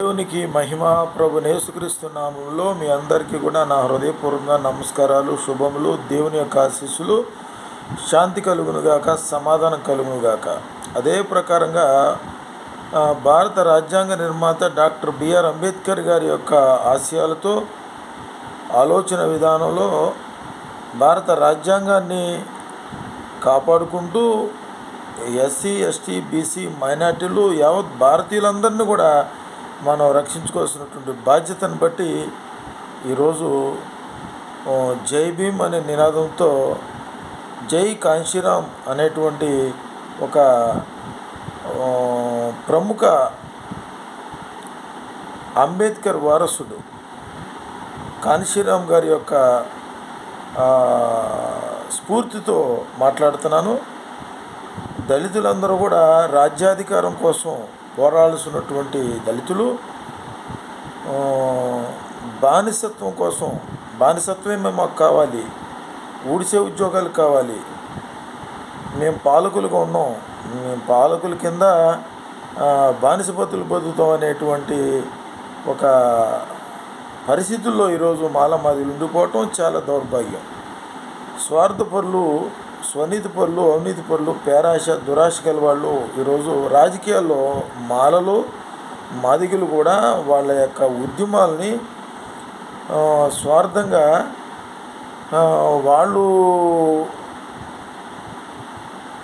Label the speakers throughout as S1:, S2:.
S1: దేవునికి మహిమ ప్రభు నేసుక్రీస్తు నామంలో మీ అందరికీ కూడా నా హృదయపూర్వకంగా నమస్కారాలు శుభములు. దేవుని యొక్క ఆశీస్సులు శాంతి కలుగునుగాక సమాధానం కలుగునుగాక అదే ప్రకారంగా భారత రాజ్యాంగ నిర్మాత డాక్టర్ బిఆర్ అంబేద్కర్ గారి యొక్క ఆశయాలతో ఆలోచన విధానంలో భారత రాజ్యాంగాన్ని కాపాడుకుంటూ ఎస్సీ ఎస్టీ బీసీ మైనార్టీలు యావత్ భారతీయులందరినీ కూడా మనం రక్షించుకోవాల్సినటువంటి బాధ్యతను బట్టి ఈరోజు జై భీమ్ అనే నినాదంతో జై కాంశీరామ్ అనేటువంటి ఒక ప్రముఖ అంబేద్కర్ వారసుడు కాంశీరామ్ గారి యొక్క స్ఫూర్తితో మాట్లాడుతున్నాను. దళితులందరూ కూడా రాజ్యాధికారం కోసం పోరాడాల్సినటువంటి దళితులు బానిసత్వం కోసం బానిసత్వమే మాకు కావాలి ఊడిసే ఉద్యోగాలు కావాలి. మేము పాలకులుగా ఉన్నాం. మేము పాలకుల కింద బానిసపతులు బతుకుతాం అనేటువంటి ఒక పరిస్థితుల్లో ఈరోజు మాలమాదిలు ఉండిపోవటం చాలా దౌర్భాగ్యం. స్వార్థపరులు స్వనీతి పనులు అవినీతి పనులు పేరాశ దురాశ గల వాళ్ళు ఈరోజు రాజకీయాల్లో మాలలు మాదిగలు కూడా వాళ్ళ యొక్క ఉద్యమాల్ని స్వార్థంగా వాళ్ళు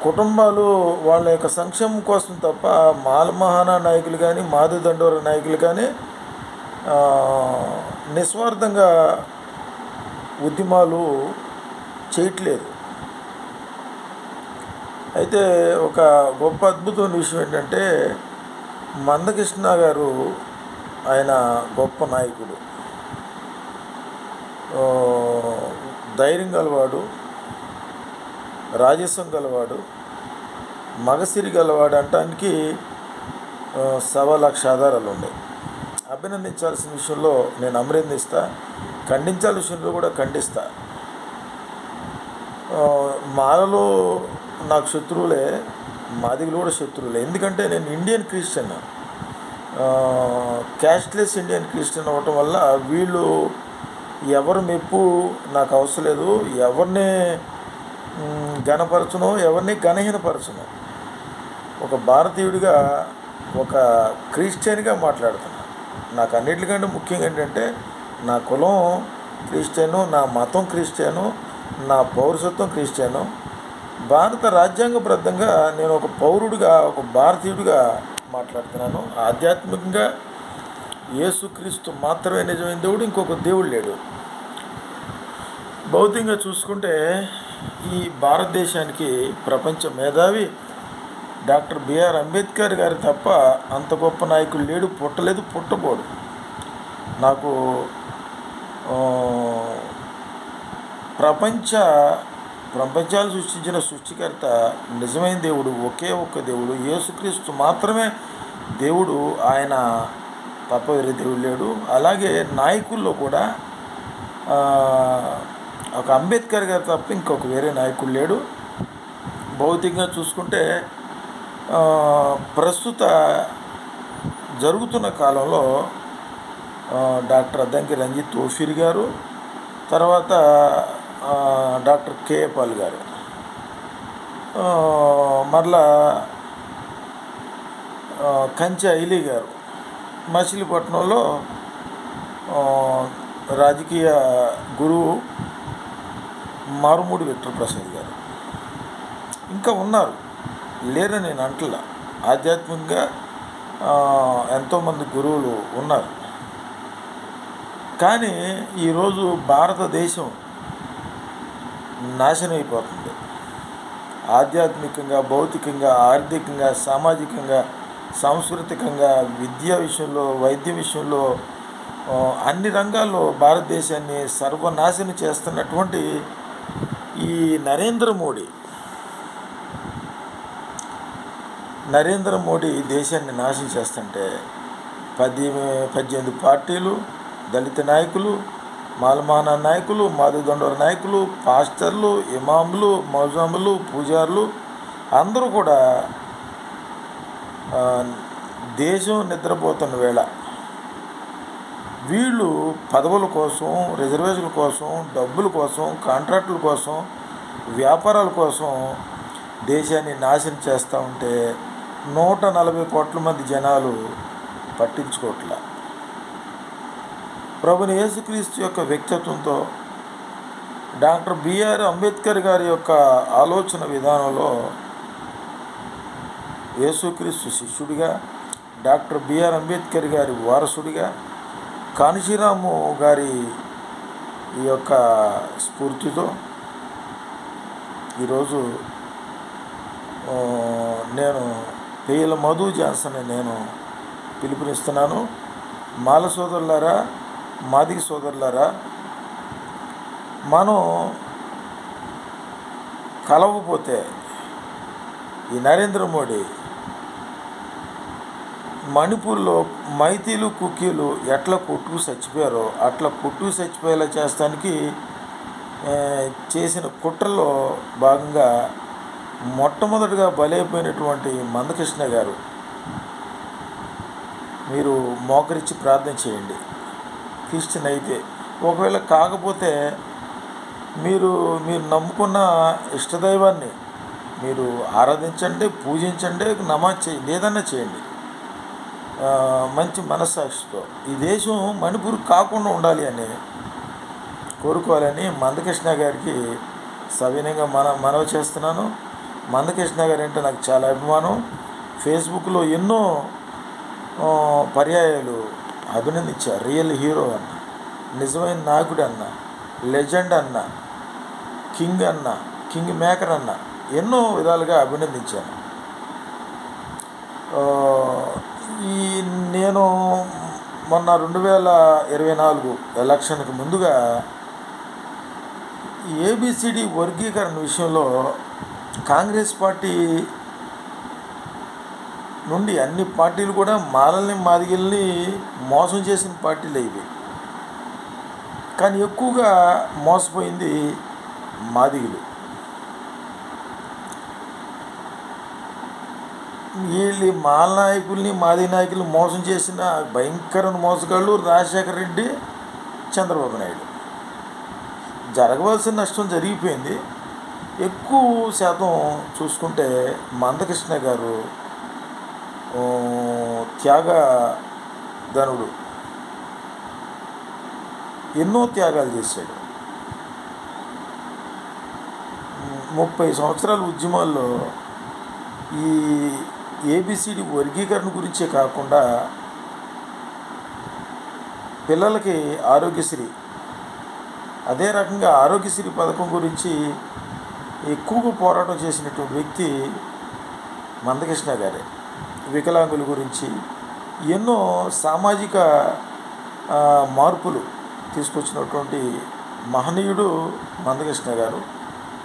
S1: కుటుంబాలు వాళ్ళ యొక్క సంక్షేమం కోసం తప్ప మాలమహానా నాయకులు కానీ మాది దండోర నాయకులు కానీ నిస్వార్థంగా ఉద్యమాలు చేయట్లేదు. అయితే ఒక గొప్ప అద్భుతమైన విషయం ఏంటంటే మందకృష్ణ గారు ఆయన గొప్ప నాయకుడు. ధైర్యం గలవాడు రాజస్వం గలవాడు మగసిరి గలవాడు అంటానికి సవా లక్ష ఆధారాలు ఉన్నాయి. అభినందించాల్సిన విషయంలో నేను అభినందిస్తా ఖండించాల్సిన విషయంలో కూడా ఖండిస్తా. మాలలో నాకు శత్రువులే మాదిగలు కూడా శత్రువులే. ఎందుకంటే నేను Indian Christian cashless Indian Christian అవ్వటం వల్ల వీళ్ళు ఎవరు మెప్పు నాకు అవసరం లేదు. ఎవరిని ఘనపరచను ఎవరిని ఘనహీనపరచను. ఒక భారతీయుడిగా ఒక క్రిస్టియన్గా మాట్లాడుతున్నా. నాకు అన్నిటికంటే ముఖ్యంగా ఏంటంటే నా కులం క్రిస్టియను నా మతం క్రిస్టియను నా పౌరసత్వం క్రిస్టియను భారత రాజ్యాంగబద్ధంగా నేను ఒక పౌరుడిగా ఒక భారతీయుడిగా మాట్లాడుతున్నాను. ఆధ్యాత్మికంగా యేసుక్రీస్తు మాత్రమే నిజమైన దేవుడు ఇంకొక దేవుడు లేడు. భౌతికంగా చూసుకుంటే ఈ భారతదేశానికి ప్రపంచ మేధావి డాక్టర్ బిఆర్ అంబేద్కర్ గారు తప్ప అంత గొప్ప నాయకుడు లేడు పుట్టలేదు పుట్టబోడు నాకు ప్రపంచ ప్రపంచాలు సృష్టించిన సృష్టికర్త నిజమైన దేవుడు ఒకే ఒక్క దేవుడు యేసుక్రీస్తు మాత్రమే. దేవుడు ఆయన తప్ప వేరే దేవుడు లేడు. అలాగే నాయకుల్లో కూడా ఒక అంబేద్కర్ గారు తప్ప ఇంకొక వేరే నాయకుడు లేడు. భౌతికంగా చూసుకుంటే ప్రస్తుత జరుగుతున్న కాలంలో డాక్టర్ అద్దంకి రంజిత్ ఓఫీర్ గారు తర్వాత డాక్టర్ కేఏ పాల్ గారు. మరలా కంచె ఐలీ గారు. మచిలీపట్నంలో రాజకీయ గురువు మారుమూడి విక్టర్ ప్రసాద్ గారు. ఇంకా ఉన్నారు. లేరని నేను అంటలా. ఆధ్యాత్మికంగా ఎంతోమంది గురువులు ఉన్నారు. కానీ ఈరోజు భారతదేశం నాశనం అయిపోతుంది ఆధ్యాత్మికంగా భౌతికంగా ఆర్థికంగా సామాజికంగా సాంస్కృతికంగా విద్యా విషయంలో వైద్య విషయంలో అన్ని రంగాల్లో భారతదేశాన్ని సర్వనాశనం చేస్తున్నటువంటి ఈ నరేంద్ర మోడీ. నరేంద్ర మోడీ దేశాన్ని నాశనం చేస్తుంటే పది పద్దెనిమిది పార్టీలు దళిత నాయకులు మాలమాన నాయకులు మాధుదండోర నాయకులు పాస్టర్లు ఇమాములు మౌజాములు పూజారులు అందరూ కూడా దేశం నిద్రపోతున్న వేళ వీళ్ళు పదవుల కోసం రిజర్వేషన్ల కోసం డబ్బుల కోసం కాంట్రాక్టుల కోసం వ్యాపారాల కోసం దేశాన్ని నాశనం చేస్తూ ఉంటే నూట నలభై కోట్ల మంది జనాలు పట్టించుకోవట్లే. ప్రభుని యేసుక్రీస్తు యొక్క వ్యక్తిత్వంతో డాక్టర్ బిఆర్ అంబేద్కర్ గారి యొక్క ఆలోచన విధానంలో యేసుక్రీస్తు శిష్యుడిగా డాక్టర్ బిఆర్ అంబేద్కర్ గారి వారసుడిగా కాంశీరాము గారి ఈ యొక్క స్ఫూర్తితో ఈరోజు నేను పేయల మధు జాన్సన్ నేను పిలుపునిస్తున్నాను. మాల సోదరులారా మాదిగ సోదరులారా మనం కలవపోతే ఈ నరేంద్ర మోడీ మణిపూర్లో మైతీలు కుకీలు ఎట్లా కొట్టుకు చచ్చిపోయారో అట్లా కొట్టుకు చచ్చిపోయేలా చేస్తానికి చేసిన కుట్రలో భాగంగా మొట్టమొదటిగా బలైపోయినటువంటి మందకృష్ణ గారు మీరు మోకరించి ప్రార్థన చేయండి. క్రిస్టియన్ అయితే ఒకవేళ కాకపోతే మీరు మీరు నమ్ముకున్న ఇష్టదైవాన్ని మీరు ఆరాధించండి పూజించండి నమాజ్ చేయండి ఏదన్నా చేయండి. మంచి మనస్సాక్షితో. ఈ దేశం మణిపూర్ కాకుండా ఉండాలి అని కోరుకోవాలని మందకృష్ణ గారికి సవినయంగా మన మనవి చేస్తున్నాను. మందకృష్ణ గారు అంటే నాకు చాలా అభిమానం. ఫేస్బుక్లో ఎన్నో పర్యాయాలు అభినందించా. రియల్ హీరో అన్న నిజమైన నాయకుడు అన్న లెజెండ్ అన్న కింగ్ అన్న కింగ్ మేకర్ అన్న ఎన్నో విధాలుగా అభినందించాను. ఈ నేను మొన్న రెండు వేల ఇరవై నాలుగు ఎలక్షన్కి ముందుగా ఏబిసిడి వర్గీకరణ విషయంలో కాంగ్రెస్ పార్టీ నుండి అన్ని పార్టీలు కూడా మాలల్ని మాదిగల్ని మోసం చేసిన పార్టీలు ఇవి. కానీ ఎక్కువగా మోసపోయింది మాదిగలు. వీళ్ళు మాల నాయకుల్ని మాది నాయకుల్ని మోసం చేసిన భయంకర మోసగాళ్ళు రాజశేఖర రెడ్డి చంద్రబాబు నాయుడు. జరగవలసిన నష్టం జరిగిపోయింది. ఎక్కువ శాతం చూసుకుంటే మందకృష్ణ గారు త్యాగ ధనుడు ఎన్నో త్యాగాలు చేశాడు. ముప్పై సంవత్సరాల ఉద్యమాల్లో ఈ ఏబిసిడి వర్గీకరణ గురించే కాకుండా పిల్లలకి ఆరోగ్యశ్రీ అదే రకంగా ఆరోగ్యశ్రీ పథకం గురించి ఎక్కువగా పోరాటం చేసినటువంటి వ్యక్తి మందకృష్ణ గారే. వికలాంగుల గురించి ఎన్నో సామాజిక మార్పులు తీసుకొచ్చినటువంటి మహనీయుడు మందకృష్ణ గారు.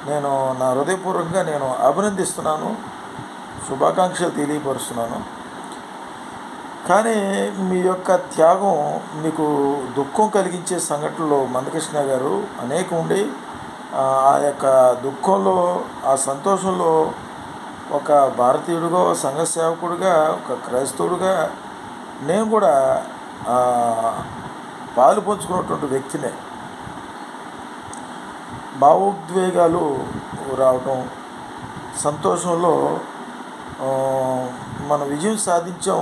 S1: నేను నా హృదయపూర్వకంగా నేను అభినందిస్తున్నాను శుభాకాంక్షలు తెలియపరుస్తున్నాను. కానీ మీ యొక్క త్యాగం మీకు దుఃఖం కలిగించే సంఘటనలో మందకృష్ణ గారు అనేకం ఉండి ఆ యొక్క దుఃఖంలో ఆ సంతోషంలో ఒక భారతీయుడిగా ఒక సంఘ సేవకుడిగా ఒక క్రైస్తవుడిగా నేను కూడా పాలు పంచుకున్నటువంటి వ్యక్తినే. భావోద్వేగాలు రావటం సంతోషంలో మన మనం విజయం సాధించాం.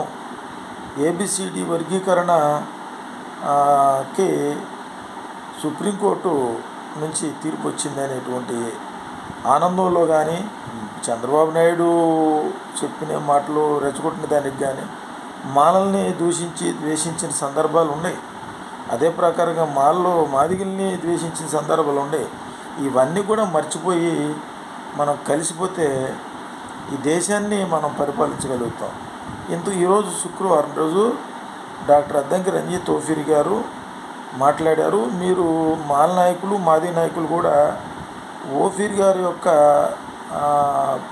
S1: ఏబిసిడి వర్గీకరణ సుప్రీంకోర్టు నుంచి తీర్పు వచ్చింది అనేటువంటి ఆనందంలో కానీ చంద్రబాబు నాయుడు చెప్పిన మాటలు రెచ్చగొట్టిన దానికి కానీ మాలల్ని దూషించి ద్వేషించిన సందర్భాలు ఉన్నాయి. అదే ప్రకారంగా మాల్లో మాదిగిల్ని ద్వేషించిన సందర్భాలు ఉన్నాయి. ఇవన్నీ కూడా మర్చిపోయి మనం కలిసిపోతే ఈ దేశాన్ని మనం పరిపాలించగలుగుతాం. ఇందుకు ఈరోజు శుక్రవారం రోజు డాక్టర్ అద్దంకి రంజిత్ తోఫీర్ గారు మాట్లాడారు. మీరు మాల నాయకులు మాది నాయకులు కూడా ఓఫీర్ గారి యొక్క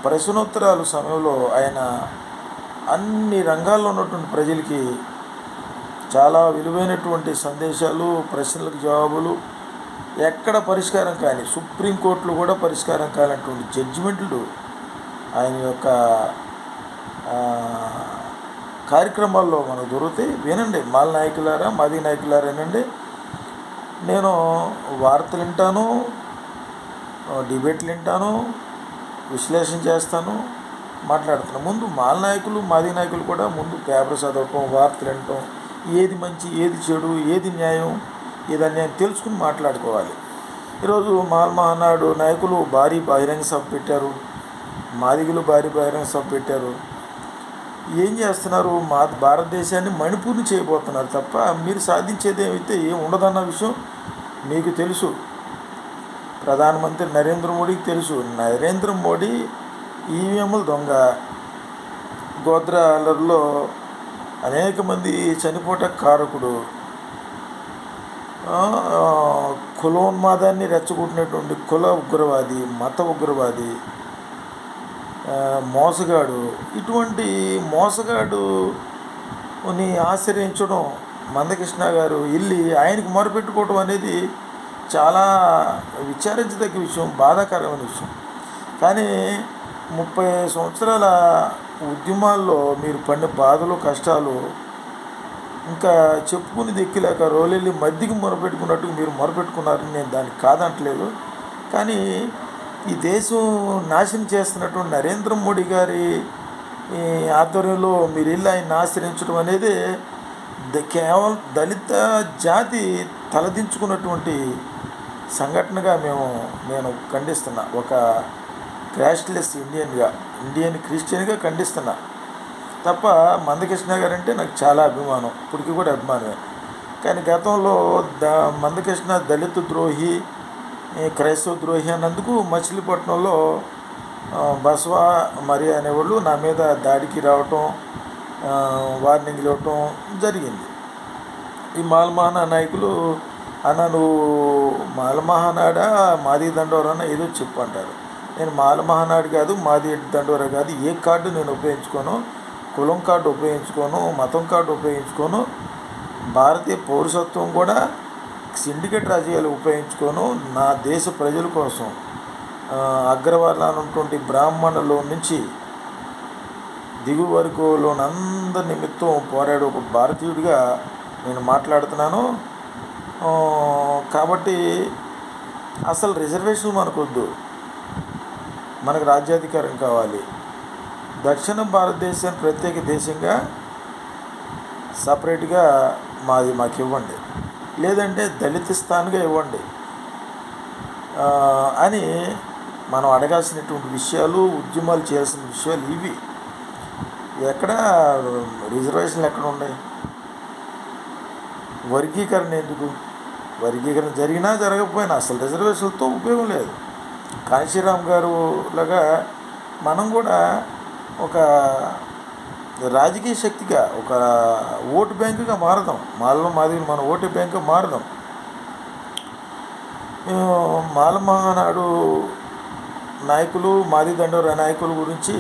S1: ప్రశ్నోత్తరాలు సమయంలో ఆయన అన్ని రంగాల్లో ఉన్నటువంటి ప్రజలకి చాలా విలువైనటువంటి సందేశాలు ప్రశ్నలకు జవాబులు ఎక్కడ పరిష్కారం కాని సుప్రీంకోర్టులో కూడా పరిష్కారం కానటువంటి జడ్జిమెంట్లు ఆయన యొక్క కార్యక్రమాల్లో మనకు దొరుకుతాయి. వినండి మాల నాయకులారా మాది నాయకులారా వినండి నేను వార్తలు వింటాను డిబేట్లు వింటాను విశ్లేషణ చేస్తాను మాట్లాడుతున్నాను ముందు మాల నాయకులు మాది నాయకులు కూడా ముందు పేపర్ చదవటం వార్తలు వినటం ఏది మంచి ఏది చెడు ఏది న్యాయం ఏది అన్యాయం తెలుసుకుని మాట్లాడుకోవాలి. ఈరోజు మాల్ మహానాడు నాయకులు భారీ బహిరంగ సభ పెట్టారు. మాదిగులు భారీ బహిరంగ సభ పెట్టారు. ఏం చేస్తున్నారు? మా భారతదేశాన్ని మణిపూర్ని చేయబోతున్నారు తప్ప మీరు సాధించేది ఏమైతే ఏం ఉండదన్న విషయం మీకు తెలుసు. ప్రధానమంత్రి నరేంద్ర మోడీకి తెలుసు. నరేంద్ర మోడీ ఈవీఎంల దొంగ. గోద్రాలలో అనేక మంది చనిపోట కారకుడు. కులోన్మాదాన్ని రెచ్చగొట్టినటువంటి కుల ఉగ్రవాది మత ఉగ్రవాది మోసగాడు. ఇటువంటి మోసగాడుని ఆశ్రయించడం మందకృష్ణ గారు వెళ్ళి ఆయనకు మొరపెట్టుకోవడం అనేది చాలా విచారించదగ్గ విషయం బాధాకరమైన విషయం. కానీ ముప్పై సంవత్సరాల ఉద్యమాల్లో మీరు పడిన బాధలు కష్టాలు ఇంకా చెప్పుకుని దిక్కులేక రోలెళ్ళి మధ్యకి మొరపెట్టుకున్నట్టు మీరు మొరపెట్టుకున్నారని నేను దానికి కాదంటలేదు. కానీ ఈ దేశం నాశనం చేస్తున్నటువంటి నరేంద్ర మోడీ గారి ఈ ఆధ్వర్యంలో మీరు వెళ్ళి ఆయన ఆశ్రయించడం అనేది ద- కేవలం దళిత జాతి తలదించుకున్నటువంటి సంఘటనగా మేము నేను ఖండిస్తున్నా. ఒక క్రాష్లెస్ ఇండియన్గా ఇండియన్ క్రిస్టియన్గా ఖండిస్తున్నా. తప్ప మందకృష్ణ గారు అంటే నాకు చాలా అభిమానం. ఇప్పటికి కూడా అభిమానమే. కానీ గతంలో ద మందకృష్ణ దళిత ద్రోహి క్రైస్తవ ద్రోహి అన్నందుకు మచిలీపట్నంలో బస్వా మరి అనేవాళ్ళు నా మీద దాడికి రావటం వార్నింగ్లు ఇవ్వటం జరిగింది. ఈ మాల్మాన నాయకులు అన్న నువ్వు మాలమహానాడా? మాది దండోరన్న ఏదో చెప్పు అంటారు. నేను మాలమహానాడు కాదు మాది దండోర కాదు. ఏ కార్డు నేను ఉపయోగించుకోను? కులం కార్డు ఉపయోగించుకోను? మతం కార్డు ఉపయోగించుకోను? భారతీయ పౌరసత్వం కూడా సిండికేట్ రాజకీయాలు ఉపయోగించుకోను. నా దేశ ప్రజల కోసం ఆ, అగ్రవర్ణాలు ఉన్నటువంటి బ్రాహ్మణుల నుంచి దిగువ వరకులోనందరి నిమిత్తం పోరాడే ఒక భారతీయుడిగా నేను మాట్లాడుతున్నాను. కాబట్టి అసలు రిజర్వేషన్ మనకొద్దు. మనకు రాజ్యాధికారం కావాలి. దక్షిణ భారతదేశాన్ని ప్రత్యేక దేశంగా సపరేట్గా మాది మాకు ఇవ్వండి లేదంటే దళితిస్తాన్గా ఇవ్వండి. అని మనం అడగాల్సినటువంటి విషయాలు ఉద్యమాలు చేయాల్సిన విషయాలు ఇవి. ఎక్కడ రిజర్వేషన్లు ఎక్కడ ఉన్నాయి? వర్గీకరణ ఎందుకు? వర్గీకరణ జరిగినా జరగకపోయినా అసలు రిజర్వేషన్లతో ఉపయోగం లేదు. కాశీరామ్ గారు లాగా మనం కూడా ఒక రాజకీయ శక్తిగా ఒక ఓటు బ్యాంకుగా మారదాం. మాలో మాది మన ఓటు బ్యాంకుగా మారదాం. మేము మాల మహానాడు నాయకులు మాది దండోర నాయకుల గురించి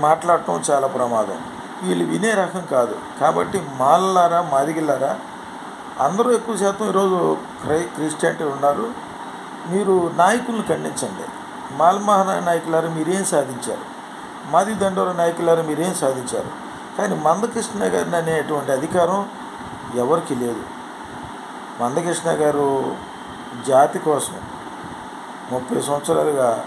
S1: మాట్లాడటం చాలా ప్రమాదం. వీళ్ళు వినే రకం కాదు. కాబట్టి మాల్లారా మాదిగిల్లారా అందరూ ఎక్కువ శాతం ఈరోజు క్రై క్రిస్టియానిటీ ఉన్నారు. మీరు నాయకులను ఖండించండి. మాల్మహన నాయకులారు నాయకులారా మీరేం సాధించారు? మాది దండోర నాయకులారా మీరేం సాధించారు? కానీ మందకృష్ణ గారిని అనేటువంటి అధికారం ఎవరికి లేదు. మందకృష్ణ గారు జాతి కోసం ముప్పై సంవత్సరాలుగా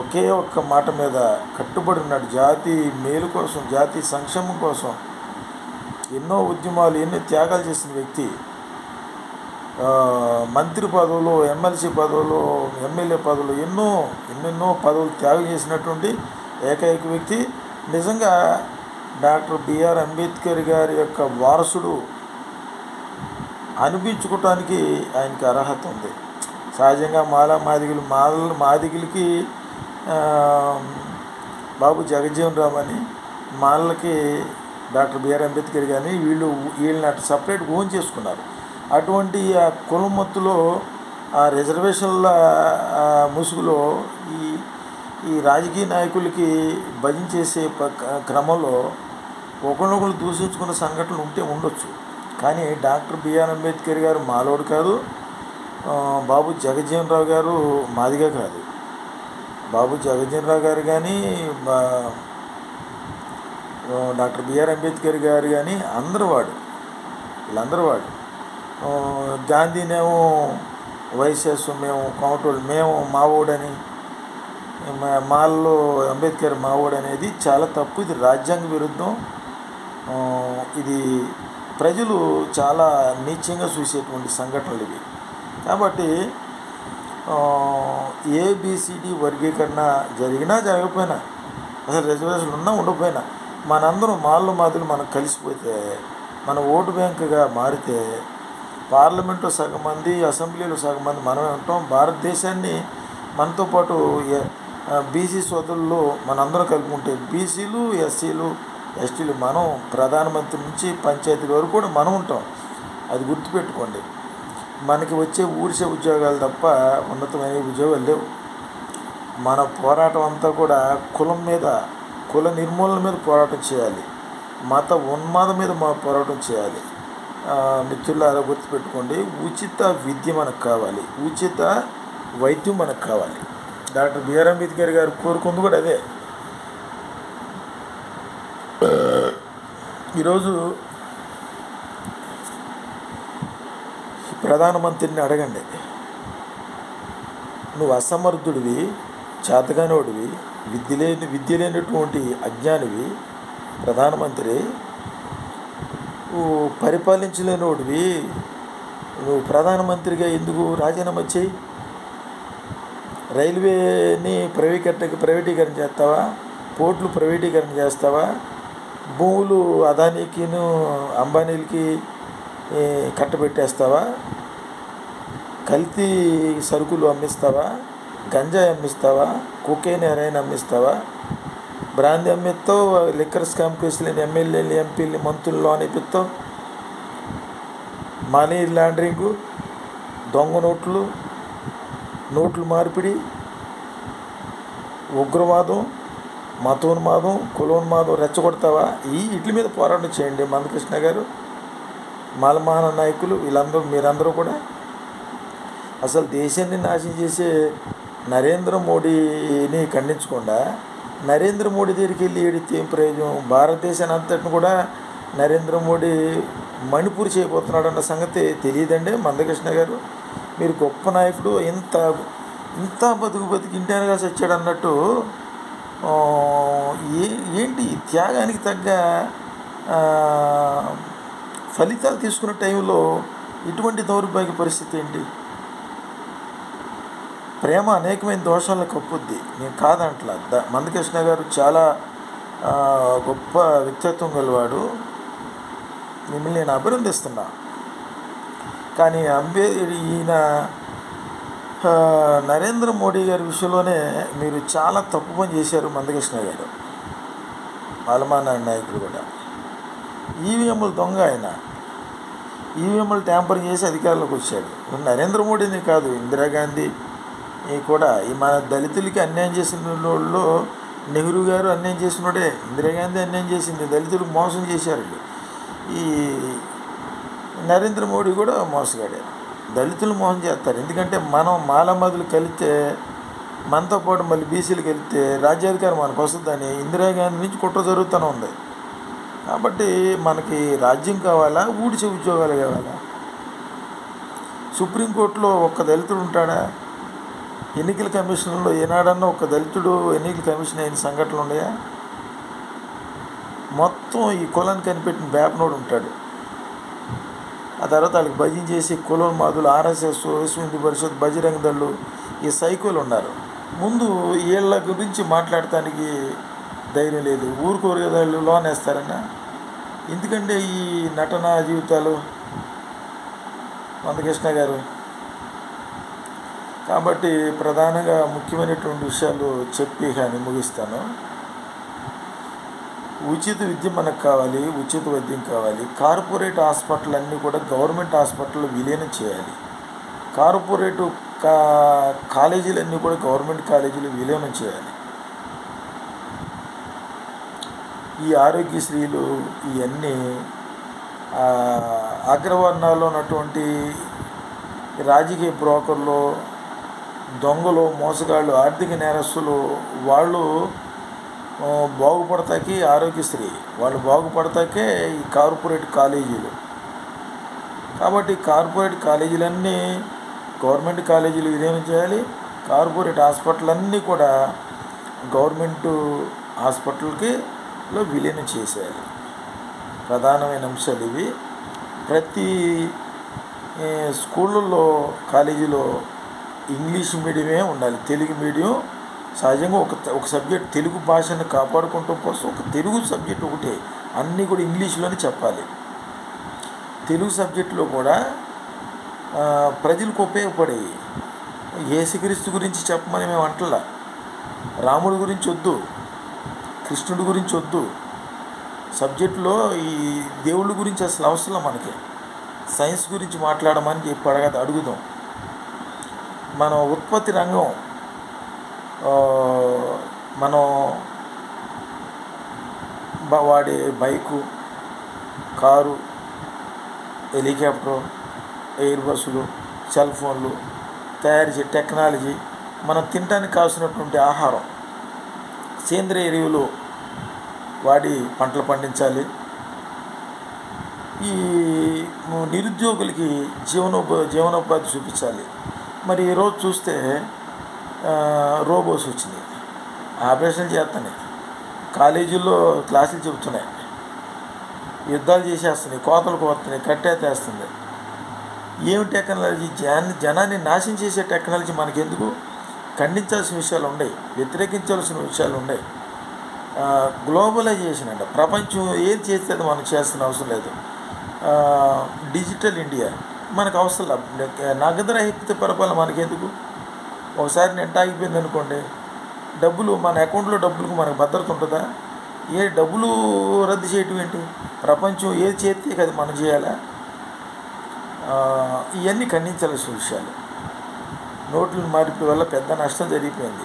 S1: ఒకే ఒక్క మాట మీద కట్టుబడి ఉన్నాడు. జాతి మేలు కోసం జాతి సంక్షేమం కోసం ఎన్నో ఉద్యమాలు ఎన్నో త్యాగాలు చేసిన వ్యక్తి. మంత్రి పదవులు ఎమ్మెల్సీ పదవులు ఎమ్మెల్యే పదవులు ఎన్నో ఎన్నెన్నో పదవులు త్యాగం చేసినటువంటి ఏకైక వ్యక్తి. నిజంగా డాక్టర్ బిఆర్ అంబేద్కర్ గారి యొక్క వారసుడు అనిపించుకోవటానికి ఆయనకి అర్హత ఉంది. సహజంగా మాల మాదిగులు మాల మాదిగులకి బాబు జగజ్జీవన్ రామ్ అని మాలకి డాక్టర్ బిఆర్ అంబేద్కర్ కానీ వీళ్ళు వీళ్ళని అటు సపరేట్ ఓన్ చేసుకున్నారు. అటువంటి ఆ కులం మత్తులో ఆ రిజర్వేషన్ల ముసుగులో ఈ ఈ రాజకీయ నాయకులకి భజన చేసే క్రమంలో ఒకరినొకరు దూషించుకున్న సంఘటనలు ఉంటే ఉండొచ్చు. కానీ డాక్టర్ బిఆర్ అంబేద్కర్ గారు మాలోడు కాదు బాబు జగజ్జీవన్ రావు గారు మాదిగా కాదు. బాబు జగజ్జీవన్ గారు కానీ డాక్టర్ బిఆర్ అంబేద్కర్ గారు కానీ అందరూ వాడు. వీళ్ళందరూ వాడు. గాంధీనేమో వైఎస్ఎస్ మేము కోమటోళ్ళు మేము మావోడని మాల్లో అంబేద్కర్ మావోడు అనేది చాలా తప్పు. ఇది రాజ్యాంగ విరుద్ధం. ఇది ప్రజలు చాలా నీచంగా చూసేటువంటి సంఘటనలు ఇవి. కాబట్టి ఏబిసిడి వర్గీకరణ జరిగినా జరగకపోయినా అసలు రిజర్వేషన్ ఉన్నా ఉండకపోయినా మనందరం మాళ్ళు మాదిరి మనం కలిసిపోతే మన ఓటు బ్యాంకుగా మారితే పార్లమెంట్లో సగం మంది అసెంబ్లీలో సగం మంది మనమే ఉంటాం. భారతదేశాన్ని మనతో పాటు బీసీ సోదరుల్లో మనందరం కలిపి ఉంటే బీసీలు ఎస్సీలు ఎస్టీలు మనం ప్రధానమంత్రి నుంచి పంచాయతీ వరకు కూడా మనం ఉంటాం. అది గుర్తుపెట్టుకోండి. మనకి వచ్చే ఊరిసే ఉద్యోగాలు తప్ప ఉన్నతమైన ఉద్యోగాలు లేవు. మన పోరాటం అంతా కూడా కులం మీద కుల నిర్మూలన మీద పోరాటం చేయాలి. మత ఉన్మాదం మీద మా పోరాటం చేయాలి. ఆ, మిత్రులారా గుర్తుపెట్టుకోండి ఉచిత విద్య మనకు కావాలి. ఉచిత వైద్యం మనకు కావాలి. డాక్టర్ బిఆర్ అంబేద్కర్ గారు కోరుకుంది కూడా అదే. ఈరోజు ప్రధానమంత్రిని అడగండి. నువ్వు అసమర్థుడివి చేతగానోడివి విద్య లేని విద్య లేనటువంటి అజ్ఞానివి ప్రధానమంత్రి. నువ్వు పరిపాలించలేనోడివి నువ్వు ప్రధానమంత్రిగా ఎందుకు రాజీనామా చేయి? రైల్వేని ప్రైవేట్ ప్రైవేటీకరణ చేస్తావా? పోర్టులు ప్రైవేటీకరణ చేస్తావా? భూములు అదానీకిను అంబానీలకి కట్టబెట్టేస్తావా? కల్తీ సరుకులు అమ్మిస్తావా? గంజాయి అమ్మిస్తావా? కుకేన్ హెరాయిన్ అమ్మిస్తావా? బ్రాంది అమ్మిస్తావు లిక్కర్ స్కామ్ కేసులని ఎమ్మెల్యేలు ఎంపీలు మంత్రులు అనిపిస్తావు? మనీ లాండరింగు దొంగ నోట్లు నోట్లు మార్పిడి ఉగ్రవాదం మతోన్మాదం కులోన్మాదం రెచ్చగొడతావా? ఈ వీటి మీద పోరాటం చేయండి మందకృష్ణ గారు మాలమాన నాయకులు వీళ్ళందరూ మీరందరూ కూడా. అసలు దేశాన్ని నాశనం చేసే నరేంద్ర మోడీని ఖండించకుండా నరేంద్ర మోడీ దగ్గరికి వెళ్ళి ఏడితే ఏం ప్రయోజనం? భారతదేశాన్ని అంతటిని కూడా నరేంద్ర మోడీ మణిపూర్ చేయబోతున్నాడు అన్న సంగతి తెలియదండి మందకృష్ణ గారు. మీరు గొప్ప నాయకుడు ఇంత ఇంత బతుకు బతికి ఇంటిగా వచ్చాడు అన్నట్టు ఏ ఏంటి త్యాగానికి తగ్గ ఫలితాలు తీసుకున్న టైంలో ఇటువంటి దౌర్భాగ్య పరిస్థితి ఏంటి? ప్రేమ అనేకమైన దోషాలను కప్పుద్ది. నేను కాదంటలా. ద మందకృష్ణ గారు చాలా గొప్ప వ్యక్తిత్వం గలవాడు. మిమ్మల్ని నేను అభినందిస్తున్నా. కానీ అంబే ఈయన నరేంద్ర మోడీ గారి విషయంలోనే మీరు చాలా తప్పు పని చేశారు మందకృష్ణ గారు. మాలమాన నాయకుడు కూడా. ఈవీఎంలు దొంగ ఆయన. ఈవీఎంలు ట్యాంపరింగ్ చేసి అధికారంలోకి వచ్చాడు. నరేంద్ర మోడీని కాదు ఇందిరాగాంధీ కూడా ఈ మన దళితులకి అన్యాయం చేసిన వాళ్ళు నెహ్రూ గారు అన్యాయం చేసినోడే ఇందిరాగాంధీ అన్యాయం చేసింది దళితులకు మోసం చేశారు. ఈ నరేంద్ర మోడీ కూడా మోసగాడే. దళితులు మోసం చేస్తారు. ఎందుకంటే మనం మాలమదులు కలిస్తే మనతో పాటు మళ్ళీ బీసీలకు వెళ్తే రాజ్యాధికారం మనకు వస్తుందని ఇందిరాగాంధీ నుంచి కుట్ర జరుగుతూనే ఉంది. కాబట్టి మనకి రాజ్యం కావాలా? ఊడిచే ఉద్యోగాలు కావాలా? సుప్రీంకోర్టులో ఒక్క దళితుడు ఉంటాడా? ఎన్నికల కమిషన్లో ఏనాడన్నా ఒక దళితుడు ఎన్నికల కమిషన్ అయిన సంఘటనలు ఉన్నాయా? మొత్తం ఈ కులాన్ని కనిపెట్టిన వేపనోడు ఉంటాడు. ఆ తర్వాత వాళ్ళకి భజన చేసి కులం మాదులు ఆర్ఎస్ఎస్ విశ్వ హిందూ పరిషత్ బజరంగ దళ్ళు ఈ సైకోలు ఉన్నారు. ముందు వీళ్ళ గురించి మాట్లాడటానికి ధైర్యం లేదు. ఊరుకోరు వాళ్ళు లోన్ వేస్తారన్నా. ఎందుకంటే ఈ నటన జీవితాలు మందకృష్ణ గారు కాబట్టి ప్రధానంగా ముఖ్యమైనటువంటి విషయాలు చెప్పి కానీ ముగిస్తాను. ఉచిత విద్య మనకు కావాలి ఉచిత వైద్యం కావాలి. కార్పొరేట్ హాస్పిటల్ అన్నీ కూడా గవర్నమెంట్ హాస్పిటల్ విలీనం చేయాలి. కార్పొరేట్ కా కాలేజీలన్నీ కూడా గవర్నమెంట్ కాలేజీలు విలీనం చేయాలి. ఈ ఆరోగ్యశ్రీలు ఇవన్నీ అగ్రవర్ణాల్లో ఉన్నటువంటి రాజకీయ బ్రోకర్లు దొంగలు మోసగాళ్ళు ఆర్థిక నేరస్తులు వాళ్ళు బాగుపడతాకి ఆరోగ్యశ్రీ. వాళ్ళు బాగుపడతాకే ఈ కార్పొరేట్ కాలేజీలు. కాబట్టి కార్పొరేట్ కాలేజీలన్నీ గవర్నమెంట్ కాలేజీలు విలీనం చేయాలి. కార్పొరేట్ హాస్పిటల్ అన్నీ కూడా గవర్నమెంట్ హాస్పిటల్కి లో విలీనం చేసేయాలి. ప్రధానమైన అంశాలు ఇవి. ప్రతి స్కూళ్ళల్లో కాలేజీలో ఇంగ్లీష్ మీడియమే ఉండాలి. తెలుగు మీడియం సహజంగా ఒక ఒక సబ్జెక్ట్ తెలుగు భాషను కాపాడుకోవటం కోసం ఒక తెలుగు సబ్జెక్ట్ ఒకటే. అన్నీ కూడా ఇంగ్లీష్లోనే చెప్పాలి. తెలుగు సబ్జెక్టులో కూడా ప్రజలకు ఉపయోగపడేవి ఏసుక్రీస్తు గురించి చెప్పమని మేము అంటలా. రాముడి గురించి వద్దు కృష్ణుడి గురించి వద్దు. సబ్జెక్టులో ఈ దేవుళ్ళ గురించి అసలు అవసరం మనకి. సైన్స్ గురించి మాట్లాడమని చెప్పి అడగదు అడుగుదాం. మన ఉత్పత్తి రంగం మనం వాడే బైకు కారు హెలికాప్టర్ ఎయిర్ బస్సులు సెల్ ఫోన్లు తయారు చేసే టెక్నాలజీ మనం తినడానికి కావాల్సినటువంటి ఆహారం. సేంద్రియ ఎరువులు వాడి పంటలు పండించాలి. ఈ నిరుద్యోగులకి జీవనోపా జీవనోపాధి చూపించాలి. మరి ఈరోజు చూస్తే రోబోస్ వచ్చింది. ఆపరేషన్ చేస్తున్నాయి కాలేజీల్లో క్లాసులు చెబుతున్నాయి. యుద్ధాలు చేసేస్తున్నాయి. కోతలు కోస్తున్నాయి. కట్టేతేస్తుంది ఏమి టెక్నాలజీ? జన జనాన్ని నాశనం చేసే టెక్నాలజీ మనకెందుకు? ఖండించాల్సిన విషయాలు ఉన్నాయి. వ్యతిరేకించాల్సిన విషయాలు ఉన్నాయి. గ్లోబలైజేషన్ అంట. ప్రపంచం ఏది చేస్తే అది మనకు చేస్తున్న అవసరం లేదు. Digital India. మనకు అవసరం నగదురహిత నగదు రహిత పరిపాలన మనకెందుకు? ఒకసారి నెట్ ఆగిపోయింది అనుకోండి డబ్బులు మన అకౌంట్లో డబ్బులకు మనకు భద్రత ఉంటుందా? ఏ డబ్బులు రద్దు చేయటం ఏంటి? ప్రపంచం ఏది చేస్తే అది మనం చేయాలా? ఇవన్నీ ఖండించాల్సిన విషయాలు. నోట్ల మార్పిడి వల్ల పెద్ద నష్టం జరిగిపోయింది.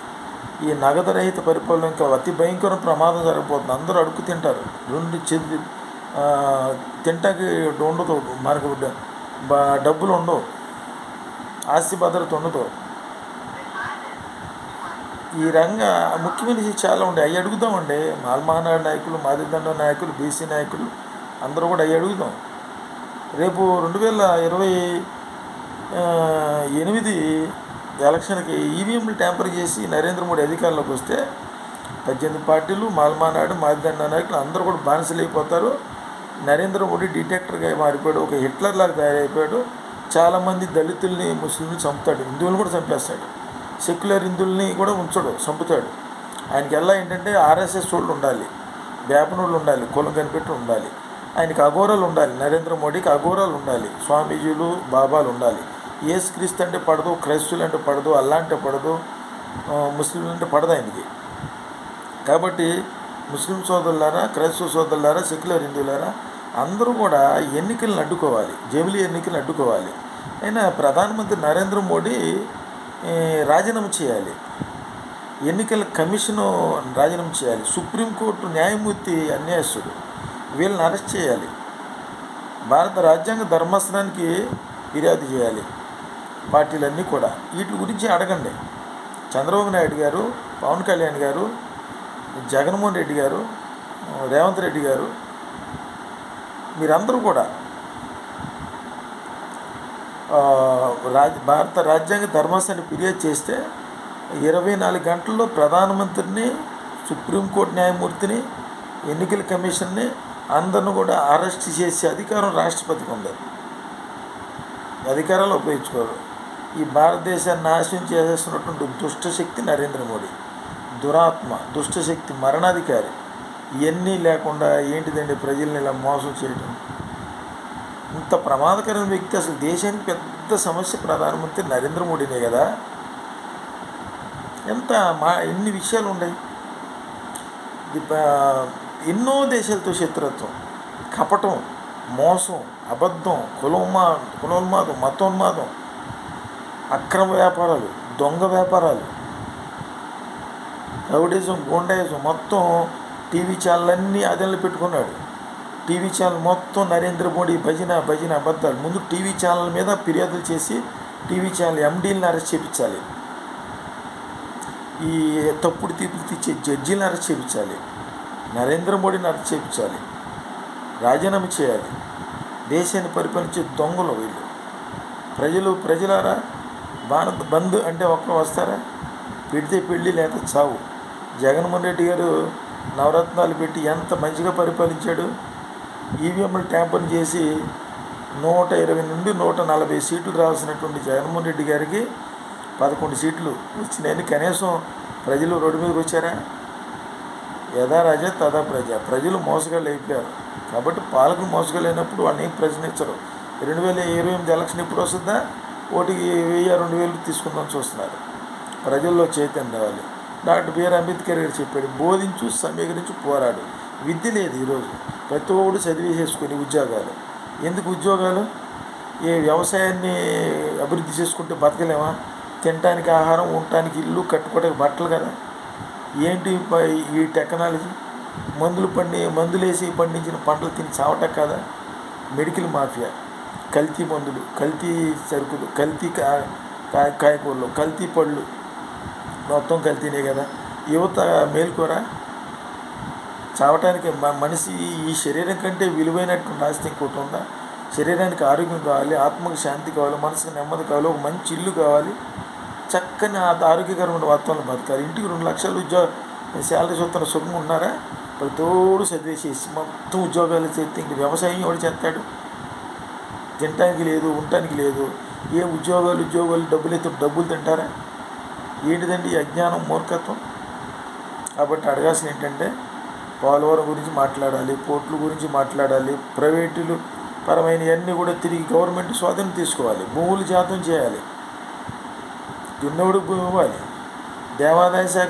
S1: ఈ నగదు రహిత పరిపాలన ఇంకా అతి భయంకర ప్రమాదం జరగబోతుంది. అందరూ అడుగు తింటారు. రెండు చెంది ఆ, తింటాకి ఉండదు మనకు డబ్బులు ఉండవు. ఆస్తి భద్రత ఉండదు. ఈ రంగ ముఖ్యమైన చాలా ఉండే అవి అడుగుదామండి మాల్మహనాడు నాయకులు మాదిదండ నాయకులు బీసీ నాయకులు అందరూ కూడా అవి అడుగుదాం. రేపు రెండు వేల ఇరవై ఎనిమిది ఎలక్షన్కి ఈవీఎంలు ట్యాంపర్ చేసి నరేంద్ర మోడీ అధికారంలోకి వస్తే పద్దెనిమిది పార్టీలు మాల్మానాడు మాదిదండ నాయకులు అందరూ కూడా బానిసలు అయిపోతారు నరేంద్ర మోడీ డిటెక్టర్గా మారిపోయాడు ఒక హిట్లర్ లాగా తయారైపోయాడు. చాలామంది దళితుల్ని ముస్లింలు చంపుతాడు. హిందువులను కూడా చంపేస్తాడు. సెక్యులర్ హిందువుల్ని కూడా ఉంచడు చంపుతాడు. ఆయనకి ఎలా ఏంటంటే ఆర్ఎస్ఎస్ వాళ్ళు ఉండాలి వేపనోళ్ళు ఉండాలి కులం కనిపెట్టి ఉండాలి. ఆయనకి అఘోరాలు ఉండాలి నరేంద్ర మోడీకి అఘోరాలు ఉండాలి స్వామీజీలు బాబాలు ఉండాలి. ఏసు క్రీస్తు అంటే పడదు క్రైస్తువులు అంటే పడదు అల్లా అంటే పడదు ముస్లింలు అంటే పడదు ఆయనకి. కాబట్టి ముస్లిం సోదరులారా క్రైస్తవ సోదరులారా సెక్యులర్ హిందువులారా అందరూ కూడా ఎన్నికలను అడ్డుకోవాలి జమిలీ ఎన్నికలను అడ్డుకోవాలి. అయినా ప్రధానమంత్రి నరేంద్ర మోడీ రాజీనామా చేయాలి. ఎన్నికల కమిషను రాజీనామా చేయాలి. సుప్రీంకోర్టు న్యాయమూర్తి అన్యాయస్తుడు వీళ్ళని అరెస్ట్ చేయాలి. భారత రాజ్యాంగ ధర్మాసనానికి ఫిర్యాదు చేయాలి. పార్టీలన్నీ కూడా. వీటి గురించి అడగండి. చంద్రబాబు నాయుడు గారు పవన్ కళ్యాణ్ గారు జగన్మోహన్ రెడ్డి గారు రేవంత్ రెడ్డి గారు మీరందరూ కూడా రాజ్ భారత రాజ్యాంగ ధర్మాసనాన్ని ఫిర్యాదు చేస్తే ఇరవై నాలుగు గంటల్లో ప్రధానమంత్రిని సుప్రీంకోర్టు న్యాయమూర్తిని ఎన్నికల కమిషన్ని అందరిని కూడా అరెస్ట్ చేసే అధికారం రాష్ట్రపతికి ఉంది. అధికారాలు ఉపయోగించుకోరు. ఈ భారతదేశాన్ని నాశనం చేసేస్తున్నటువంటి దుష్టశక్తి నరేంద్ర మోడీ. దురాత్మ దుష్టశక్తి మరణాధికారి. ఇవన్నీ లేకుండా ఏంటిదండి ప్రజల్ని ఇలా మోసం చేయడం ఇంత ప్రమాదకరమైన వ్యక్తి అసలు దేశానికి పెద్ద సమస్య ప్రధానమంత్రి నరేంద్ర మోడీనే కదా? ఎంత మా ఎన్ని విషయాలు ఉన్నాయి? ఎన్నో దేశాలతో శత్రుత్వం. కపటం మోసం అబద్ధం కులోన్మా కులోన్మాదం మతోన్మాదం అక్రమ వ్యాపారాలు దొంగ వ్యాపారాలు రౌడిజం గూండాయిజం మొత్తం టీవీ ఛానల్ అన్నీ అదనలో పెట్టుకున్నాడు. టీవీ ఛానల్ మొత్తం నరేంద్ర మోడీ భజన భజన అబద్ధాలు. ముందు టీవీ ఛానల్ మీద ఫిర్యాదులు చేసి టీవీ ఛానల్ ఎండీలను అరెస్ట్ చేయించాలి ఈ తప్పుడు తీర్పులు తెచ్చే జడ్జీలను అరెస్ట్ చేయించాలి నరేంద్ర మోడీని అరెస్ట్ చేయించాలి రాజీనామా చేయాలి. దేశాన్ని పరిపాలించే దొంగలు వీళ్ళు. ప్రజలు ప్రజలారా భారత్ బంద్ అంటే ఒక్కరు వస్తారా? పెడితే పెళ్ళి లేక చావు. జగన్మోహన్ రెడ్డి గారు నవరత్నాలు పెట్టి ఎంత మంచిగా పరిపాలించాడు? ఈవీఎంలు ట్యాంపర్ చేసి నూట ఇరవై నుండి నూట నలభై సీట్లు రావాల్సినటువంటి జగన్మోహన్ రెడ్డి గారికి పదకొండు సీట్లు వచ్చినాయని కనీసం ప్రజలు రోడ్డు మీదకి వచ్చారా యథా రాజా తదా ప్రజ. ప్రజలు మోసగాళ్ళు అయిపోయారు. కాబట్టి పాలకులు మోసగాళ్ళైనప్పుడు వాళ్ళని ఏం ప్రశ్నించరు రెండు వేల ఇరవై ఎనిమిది ఎలక్షన్ ఎప్పుడు వస్తుందా? ఓటికి వెయ్యి రెండు వేలు తీసుకుందాం చూస్తున్నారు. ప్రజల్లో చైతన్యం రావాలి. డాక్టర్ బిఆర్ అంబేద్కర్ గారు చెప్పాడు బోధించు సమీకరించు పోరాడు. విద్య లేదు ఈరోజు. ప్రతి ఒక్కడు చదివేసేసుకుని ఉద్యోగాలు. ఎందుకు ఉద్యోగాలు? ఏ వ్యవసాయాన్ని అభివృద్ధి చేసుకుంటే బతకలేమా? తినడానికి ఆహారం ఉండటానికి ఇల్లు కట్టుకోవడానికి బట్టలు కదా. ఏంటి ఈ టెక్నాలజీ? మందులు పండి మందులు వేసి పండించిన పంటలు తిని చావటం కదా? Medical mafia. కల్తీ మందులు కల్తీ సరుకులు కల్తీ కా కాయ కాయకూరలు కల్తీ పళ్ళు మొత్తం కల్తీనే కదా. యువత మేల్కోరా? చావటానికి మనిషి ఈ శరీరం కంటే విలువైనటువంటి ఆస్తి ఇంకోటి ఉందా? శరీరానికి ఆరోగ్యం కావాలి ఆత్మకు శాంతి కావాలి మనసుకు నెమ్మది కావాలి ఒక మంచి ఇల్లు కావాలి. చక్కని ఆరోగ్యకరమైన వాతావరణం బతకాలి. ఇంటికి రెండు లక్షలు ఉద్యోగ శాలరీ చూస్తున్న సుఖం ఉన్నారా? ప్రతోడు చదివేసేసి మొత్తం ఉద్యోగాలు చేస్తే ఇంక వ్యవసాయం ఎవడు చేస్తాడు? తినటానికి లేదు ఉండటానికి లేదు. ఏ ఉద్యోగాలు ఉద్యోగాలు డబ్బులు అయితే డబ్బులు తింటారా? ఏంటిదండి ఈ అజ్ఞానం మూర్ఖత్వం? కాబట్టి అడగాల్సిన ఏంటంటే పోలవరం గురించి మాట్లాడాలి పోర్టుల గురించి మాట్లాడాలి ప్రైవేటులు పరమైనవన్నీ కూడా తిరిగి గవర్నమెంట్ స్వాధీనం తీసుకోవాలి భూములు జాతం చేయాలి దున్నవుడు భూమి ఇవ్వాలి దేవాదాయ శాఖ